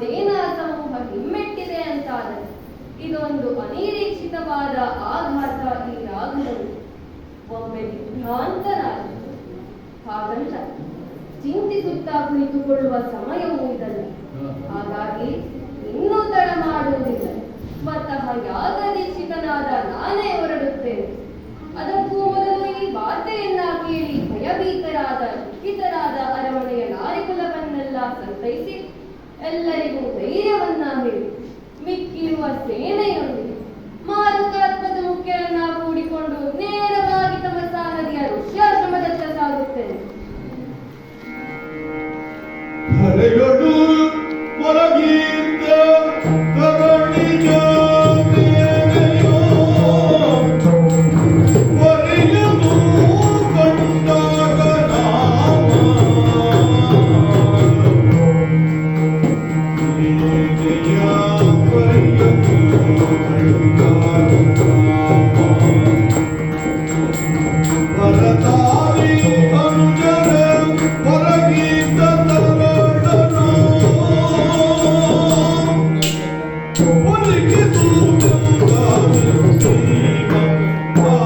ಸೇನಾ ಸಮೂಹ ಹಿಮ್ಮೆಟ್ಟಿದೆ ಅಂತಾದರೆ, ಇದೊಂದು ಅನಿರೀಕ್ಷಿತವಾದ ಆಘಾತ ಈಗಾಗಲೂ ಒಮ್ಮೆ ವಿಭ್ರಾಂತರಾಗಿತ್ತು ಹಾಗಲ್ಲ ಚಿಂತಿಸುತ್ತಾ ಕುಳಿತುಕೊಳ್ಳುವ ಸಮಯವೂ ಇದಲ್ಲ. ಹಾಗಾಗಿ ಇನ್ನೂ ತಡ ಮಾಡುವುದಿಲ್ಲ. ಸ್ವತಃ ಯಾಗದೀಕ್ಷಿತನಾದ ನಾನೇ ಹೊರಡುತ್ತೇನೆ. ಅದಕ್ಕೂ ಮೊದಲು ಈ ವಾರ್ತೆಯನ್ನ ಕೇಳಿ ಭಯಭೀತರಾದ ದುಃಖಿತರಾದ ಅರಮನೆಯ ನಾರಿಕುಲವನ್ನೆಲ್ಲ ಸಂತೈಸಿ ಎಲ್ಲರಿಗೂ ಧೈರ್ಯವನ್ನ ಹೇಳಿ ಮಿಕ್ಕಿರುವ ಸೇನೆಯೊಂದಿಗೆ ಮಾರುಕಾತ್ಮದ ಮುಖ್ಯರನ್ನ ಕೂಡಿಕೊಂಡು ನೇರವಾಗಿ ತಮ್ಮ ಸಾರದಿಯ ಋಷ್ಯಾಶ್ರಮದತ್ತ ಸಾಗುತ್ತೇನೆ.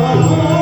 amor.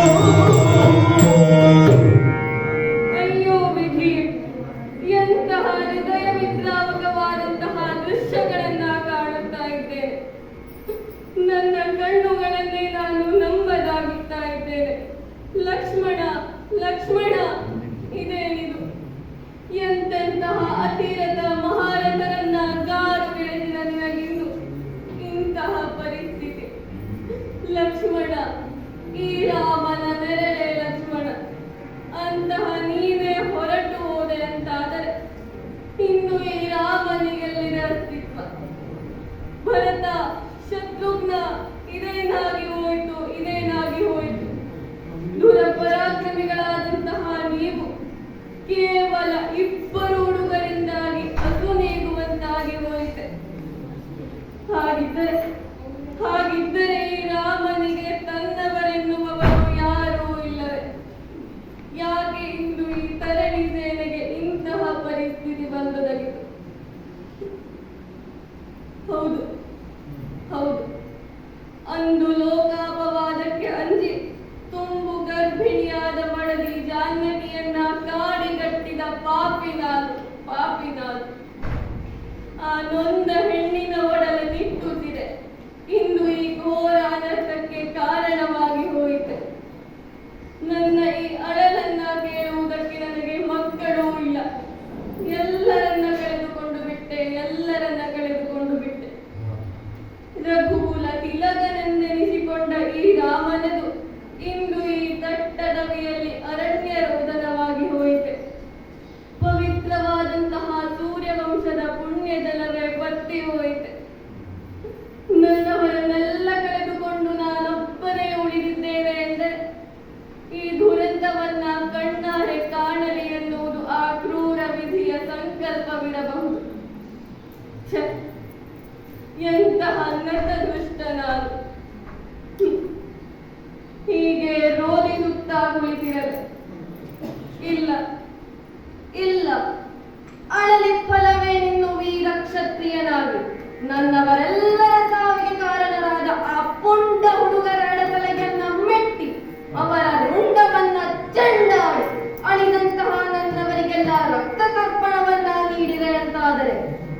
ನನ್ನವರಿಗೆಲ್ಲ ರಕ್ತ ತರ್ಪಣವನ್ನ ನೀಡಿದೆ ಅಂತಾದರೆ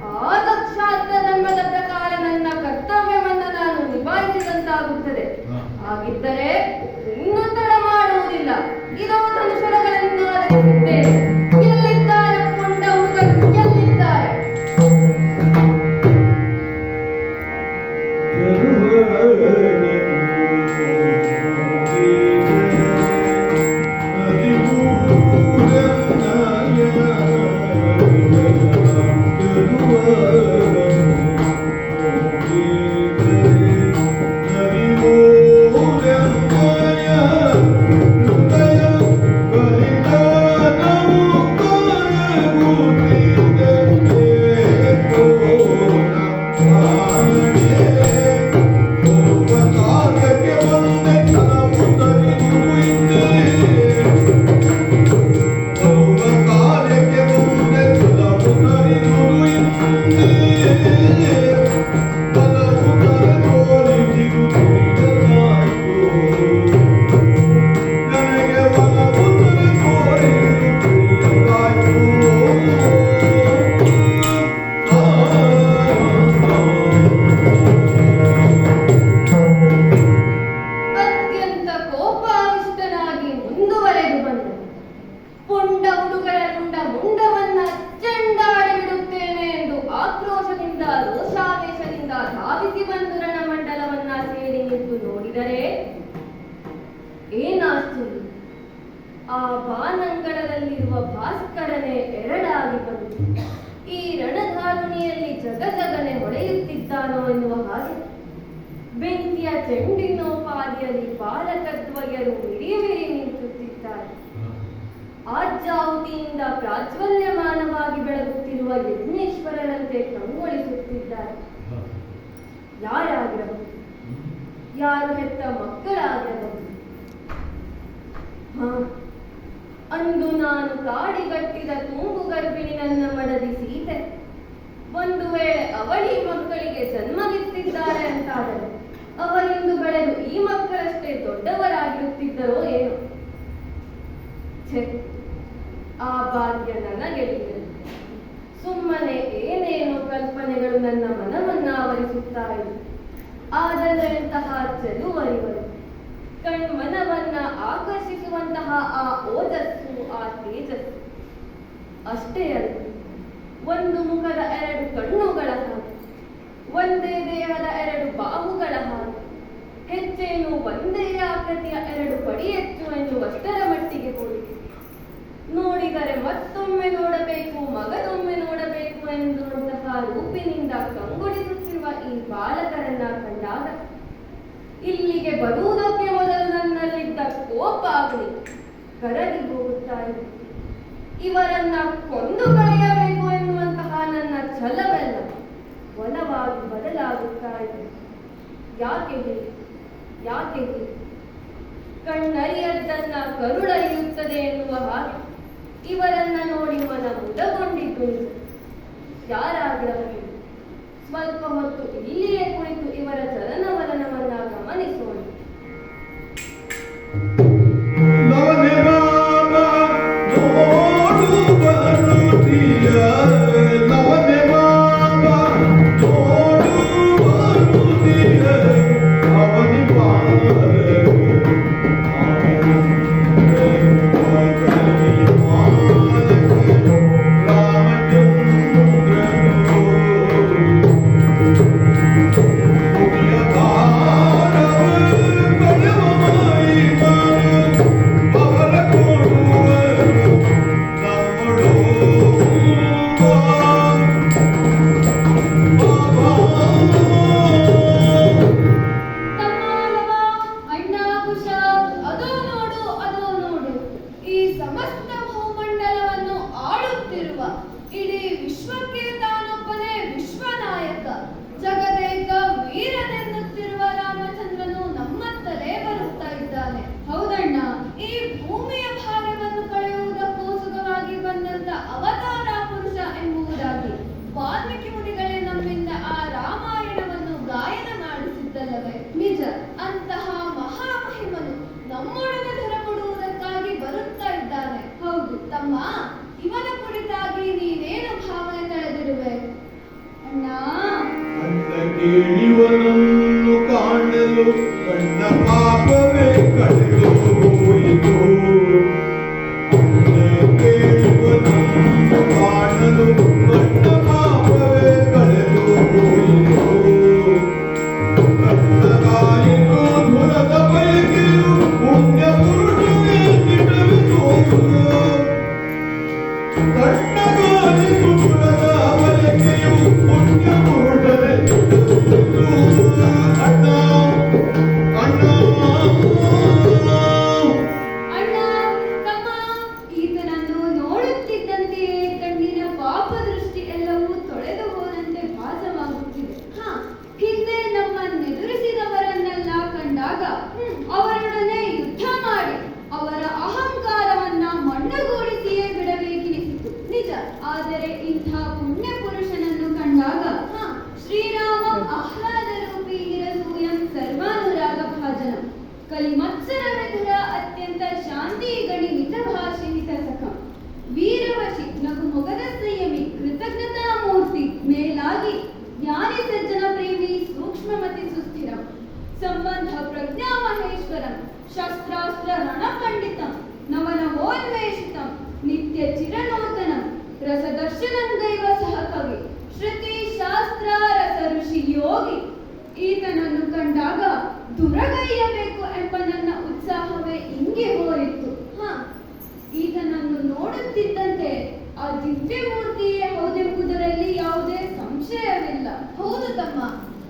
ಆ ಧರ್ಮದ ಪ್ರಕಾರ ನನ್ನ ಕರ್ತವ್ಯವನ್ನ ನಾನು ನಿಭಾಯಿಸಿದಂತಾಗುತ್ತದೆ. ಹಾಗಿದ್ದರೆ ಇನ್ನೂ ತಡ ಮಾಡುವುದಿಲ್ಲ. ಇದೋ ಆ ಬಾನಂಗಳದಲ್ಲಿರುವ ಭಾಸ್ಕರನೇ ಎರಡಾಗಿ ಬಂದು ಈ ರಣಧಾರುಣಿಯಲ್ಲಿ ಜಗಜಗನೆ ಹೊಳೆಯುತ್ತಿದ್ದಾನೋ ಎನ್ನುವ ಹಾಗೆ ಬೆಂಕಿಯ ಚೆಂಡಿನೋಪಾದಿಯಲ್ಲಿ ಬಾಲಕತ್ವಯರು ಮಿಡಿಯಮಿರಿ ನಿಂತುತ್ತಿದ್ದಾರೆ. ಆಜ್ಯಾಹುತಿಯಿಂದ ಪ್ರಾಜ್ವಲ್ಯಮಾನವಾಗಿ ಬೆಳಗುತ್ತಿರುವ ಯಜ್ಞೇಶ್ವರನಂತೆ ಕಂಗೊಳಿಸುತ್ತಿದ್ದಾರೆ. ಯಾರಾಗಿರಬಹುದು? ಯಾರು ಹೆತ್ತ ಮಕ್ಕಳಾಗಿರಬಹುದು? ಹಾ ಅಂದು ನಾನು ಕಾಡಿಗಟ್ಟಿದ ತೂಗು ಗರ್ಭಿಣಿ ನನ್ನ ಮಡದಿ ಸೀತೆ. ಒಂದು ವೇಳೆ ಅವಳಿ ಮಕ್ಕಳಿಗೆ ಜನ್ಮವಿತ್ತಿದ್ದಾರೆ ಅಂತಾದರೆ, ಅವರಿಂದು ಬೆಳೆದು ಈ ಮಕ್ಕಳಷ್ಟೇ ದೊಡ್ಡವರಾಗಿರುತ್ತಿದ್ದರೋ ಏನೋ. ಆ ಭಾಗ್ಯ ನನಗೆಲ್ಲಿದೆ? ಸುಮ್ಮನೆ ಏನೇನೋ ಕಲ್ಪನೆಗಳು ನನ್ನ ಮನವನ್ನ ಆವರಿಸುತ್ತಾ ಇವೆ ಆದರೆ ಎಂತಹ ಚೆಲುವರಿವರು. ಕಣ್ಮನವನ್ನ ಆಕರ್ಷಿಸುವಂತಹ ಆ ಓಜಸ್ಸು, ಆ ತೇಜಸ್ಸು. ಅಷ್ಟೇ ಅಲ್ಲ ಒಂದು ಮುಖದ ಎರಡು ಕಣ್ಣುಗಳ ಹಾಗೆ, ಒಂದೇ ದೇಹದ ಎರಡು ಬಾಹುಗಳ ಹಾಗೆ, ಹೆಚ್ಚೇನು ಒಂದೇ ಆಕೃತಿಯ ಎರಡು ಪಡಿ ಹೆಚ್ಚು ಎನ್ನುವಷ್ಟರ ಮಟ್ಟಿಗೆ ಹೋಗಿದೆ ನೋಡಿದರೆ ಮತ್ತೊಮ್ಮೆ ನೋಡಬೇಕು, ಮಗನೊಮ್ಮೆ ನೋಡಬೇಕು ಎನ್ನುವಂತಹ ರೂಪಿನಿಂದ ಕಂಗೊಳಿಸುತ್ತಿರುವ ಈ ಬಾಲಕರನ್ನ ಕಂಡಾಗ ಇಲ್ಲಿಗೆ ಬರುವುದಕ್ಕೆ ಮೊದಲು ನನ್ನಲ್ಲಿದ್ದ ಕೋಪ ಆಗಲಿ. ಕರಗಿ ಹೋಗುತ್ತಾ ಇದೆ ಇವರನ್ನ ಕೊಂದು ಕಳೆಯಬೇಕು ಎನ್ನುವಂತಹ ನನ್ನ ಛಲವೆಲ್ಲ ಒಲವಾಗಿ ಬದಲಾಗುತ್ತಾ ಇದೆ ಯಾಕೆ ಹೀಗೆ? ಯಾಕೆ ಹೀಗೆ? ಕಣ್ಣರಿಯದ್ದನ್ನ ಕರುಳರಿಯುತ್ತದೆ ಎನ್ನುವ ಹಾಗೆ ಇವರನ್ನ ನೋಡಿ ಮನ ಮುದಗೊಂಡಿದ್ದು ಯಾರಾಗಿರಬೇಕು ಸ್ವಲ್ಪ ಹೊತ್ತು ಇಲ್ಲಿಯೇ ಕುಳಿತು ಇವರ ಚಲನವಲನವನ್ನ ಗಮನಿಸೋಣ you, when the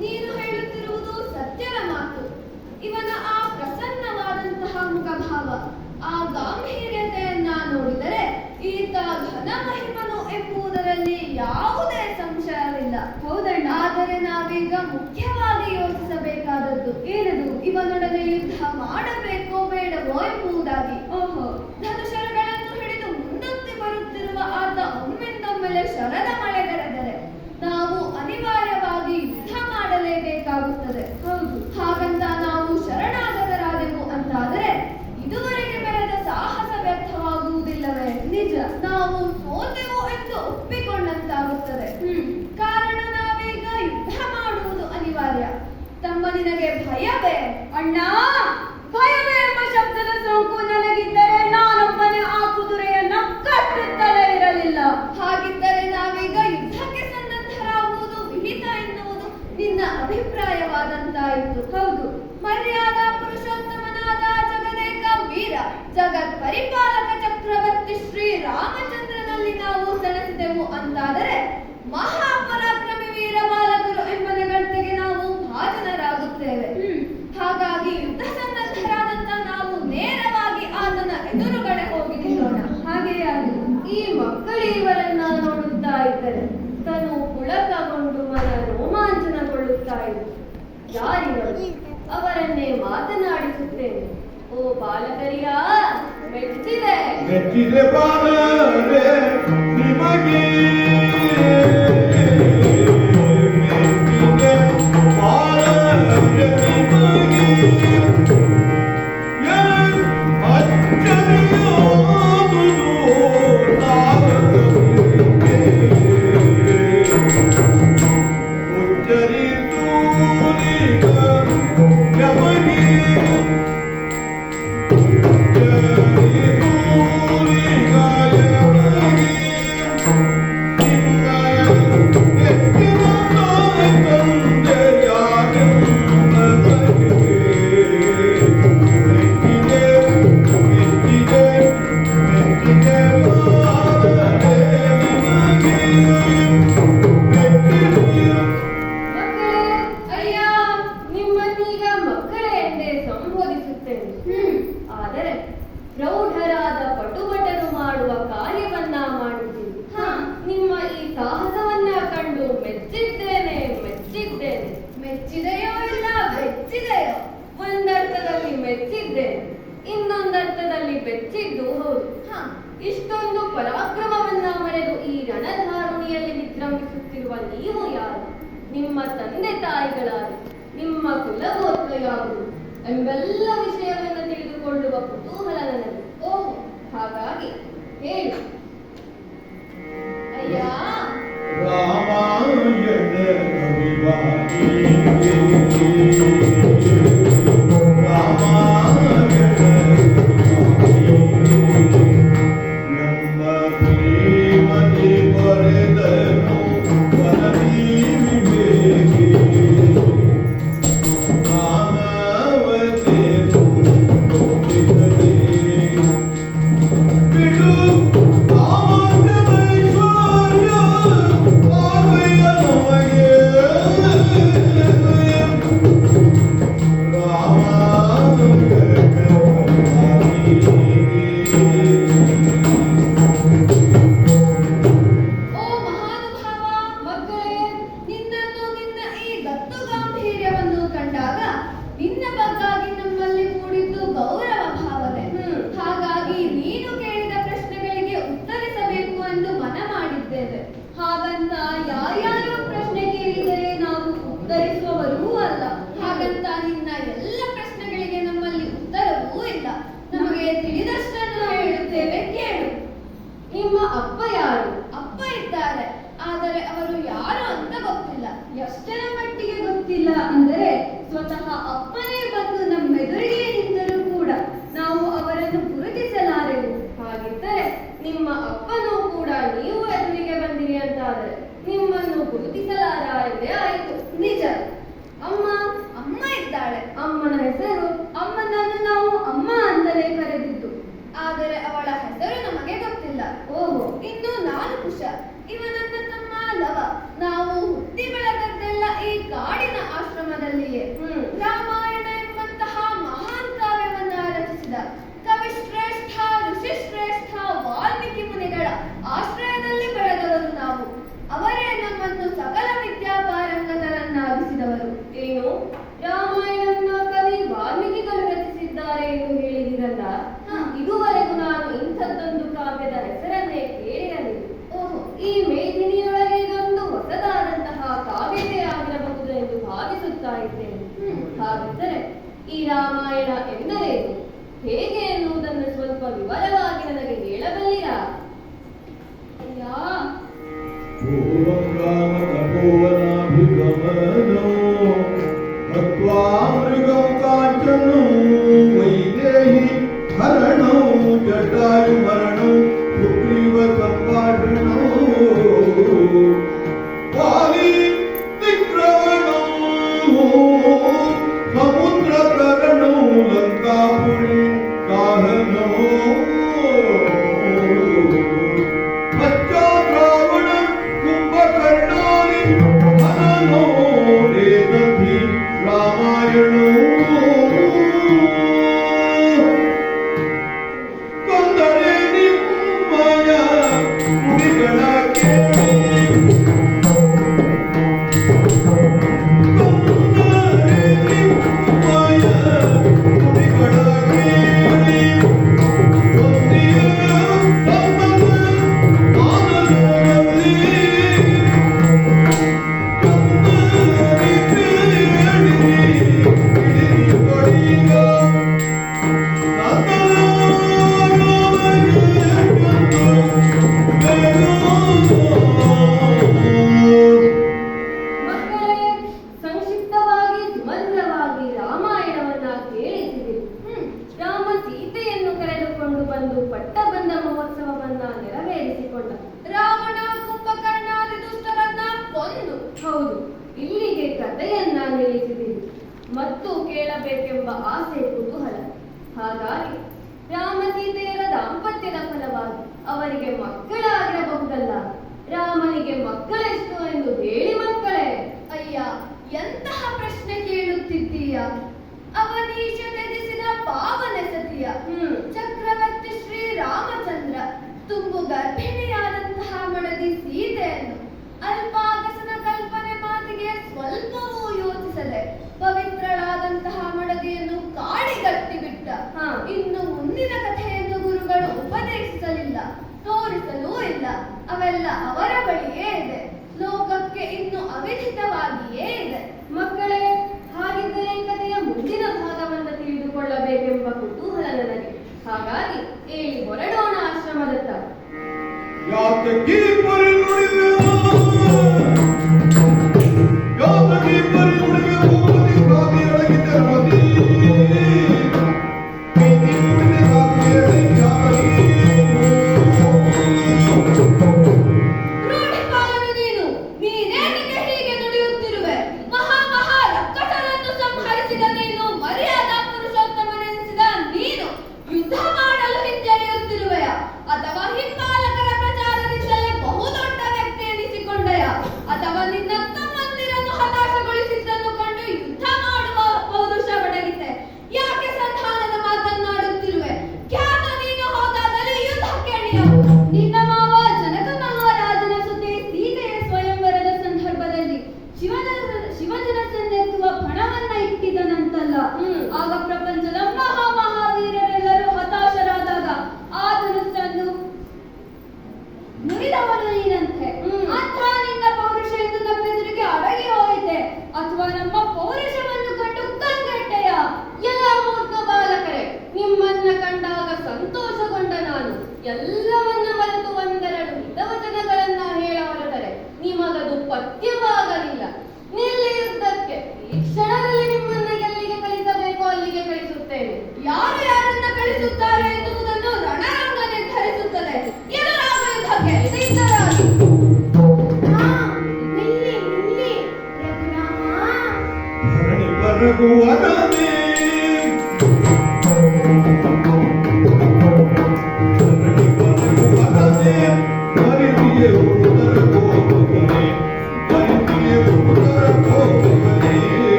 ನೀನು ಹೇಳುತ್ತಿರುವುದು ಸತ್ಯದ ಮಾತು. ಇವನ ಆ ಪ್ರಸನ್ನವಾದಂತಹ ಮುಖಭಾವ ಆ ಗಾಂಭೀರ್ಯತೆಯನ್ನ ನೋಡಿದರೆ ಈತ ಘನ ಮಹಿಮನು ಎಂಬುದರಲ್ಲಿ ಯಾವುದೇ ಸಂಶಯವಿಲ್ಲ. ಹೌದಣ್ಣ. ಆದರೆ ನಾವೀಗ ಮುಖ್ಯವಾಗಿ ಯೋಚಿಸಬೇಕಾದದ್ದು ಏನದು? ಇವನೊಡನೆ ಯುದ್ಧ ಮಾಡಬೇಕು નગર ભાયા બે ಬೋಧಿಸುತ್ತೇನೆ ಆದರೆ ಪ್ರೌಢರಾದ ಪಟುಭಟರು ಮಾಡುವ ಕಾರ್ಯವನ್ನ ಮಾಡಿದ್ದೀರಿ ನಿಮ್ಮ ಈ ಸಾಹಸವನ್ನ ಕಂಡು ಮೆಚ್ಚಿದ್ದೇನೆ ಮೆಚ್ಚಿದ್ದೇನೆ. ಮೆಚ್ಚಿದೆಯೋ ಇಲ್ಲ, ಬೆಚ್ಚಿದೆಯೋ? ಒಂದರ್ಥದಲ್ಲಿ ಮೆಚ್ಚಿದ್ದೇನೆ, ಇನ್ನೊಂದರ್ಥದಲ್ಲಿ ಬೆಚ್ಚಿದ್ದು ಹೌದು. ಇಷ್ಟೊಂದು ಪರಾಕ್ರಮವನ್ನ ಮರೆದು ಈ ರಣಧಾರುಣಿಯಲ್ಲಿ ವಿಜೃಂಭಿಸುತ್ತಿರುವ ನೀವು ಯಾರು? ನಿಮ್ಮ ತಂದೆ ತಾಯಿಗಳಾದ ನಿಮ್ಮ ಕುಲಗೋತ್ರ ಯಾವುದು ನಮಗೆಲ್ಲ ವಿಷಯವನ್ನು ತಿಳಿದುಕೊಳ್ಳುವ ಕುತೂಹಲ ನನಗೆ ಓ ಹಾಗಾಗಿ ಹೇಳು. ಅಯ್ಯ. ರಾಮಾಯಣ Australia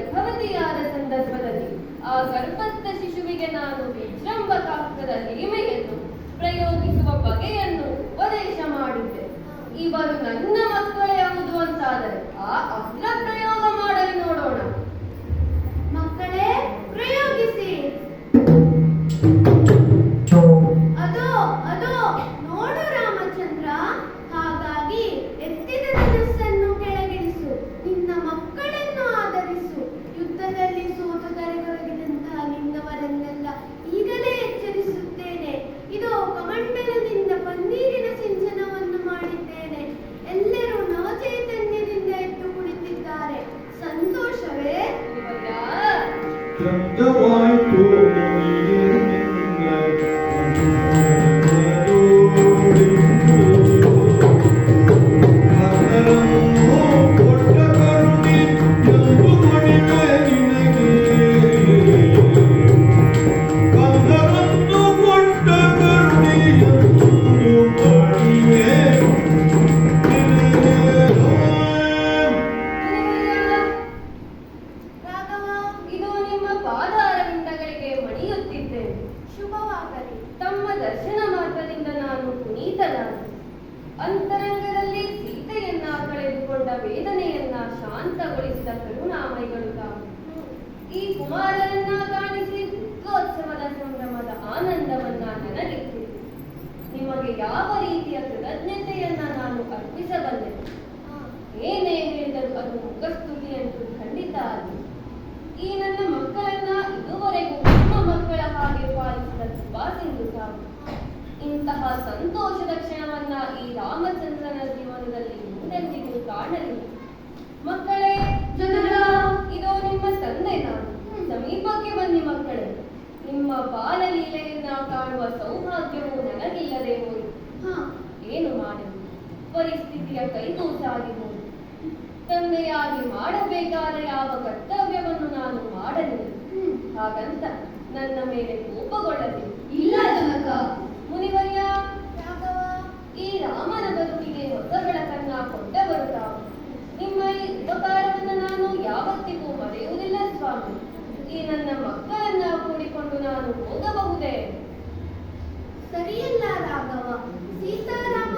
ಗರ್ಭವತಿಯಾದ ಸಂದರ್ಭದಲ್ಲಿ, ಆ ಗರ್ಭಸ್ಥ ಶಿಶುವಿಗೆ ನಾನು ವಿಜೃಂಭ ಕಾಕದ ಪ್ರಯೋಗಿಸುವ ಬಗೆಯನ್ನು ಉಪದೇಶ ಮಾಡಿದ್ದೆ. ಇವರು ನನ್ನ ಮಕ್ಕಳೇ ಯಾವುದು ಅಂತಾದರೆ, ಆ ಅಗ್ರ tanta white boy. ನಿಮಗೆ ಯಾವ ರೀತಿಯ ಕೃತಜ್ಞತೆಯನ್ನ ನಾನು ಅರ್ಪಿಸಬಲ್ಲೆ? ಏನೇ ಹೇಳಿದರೂ ಅದು ಮುಖಸ್ತುತಿ ಎಂದು ಖಂಡಿತ ಆಗಿ ಈ ನನ್ನ ಮಕ್ಕಳನ್ನ ಇದುವರೆಗೂ ನಿಮ್ಮ ಮಕ್ಕಳ ಹಾಗೆ ಪಾಲಿಸಿದ ಸುಭಾಸಿಂದು ಸಾಕು ಇಂತಹ ಸಂತೋಷದ ಕ್ಷಣವನ್ನ ಈ ರಾಮಚಂದ್ರನ ಜೀವನದಲ್ಲಿ ಮುಂದೆಂದಿಗೂ ಕಾಣಲಿ ಮಕ್ಕಳೇ ಇದು ನಿಮ್ಮ ತಂದೆ ನಾನು. ಸಮೀಪಕ್ಕೆ ಬನ್ನಿ ಮಕ್ಕಳೇ. ನಿಮ್ಮ ಬಾಲಲೀಲೆಯನ್ನು ಕಾಣುವ ಸೌಭಾಗ್ಯವು ನನಗಿಲ್ಲದೆ ಹೋದು ಹಾ, ಏನು ಮಾಡುವುದು ಪರಿಸ್ಥಿತಿಯ ಕೈಗೂ ಸಾಗಿಬಹುದು ತಂದೆಯಾಗಿ ಮಾಡಬೇಕಾದ ಯಾವ ಕರ್ತವ್ಯವನ್ನು ನಾನು ಮಾಡಲಿ ಹಾಗಂತ ನನ್ನ ಮೇಲೆ ಕೋಪಗೊಳ್ಳದೆ. ಇಲ್ಲ ಜನಕ ಮುನಿವಯ್ಯ ಈ ರಾಮನ ಬದುಕಿಗೆ ಹೊಸ ಬೆಳಕನ್ನ ಕೊಟ್ಟವರು ಬರುತ್ತಾವೆ ಸರಿಯಲ್ಲ ರಾಘವ. ಸೀತಾರಾಮ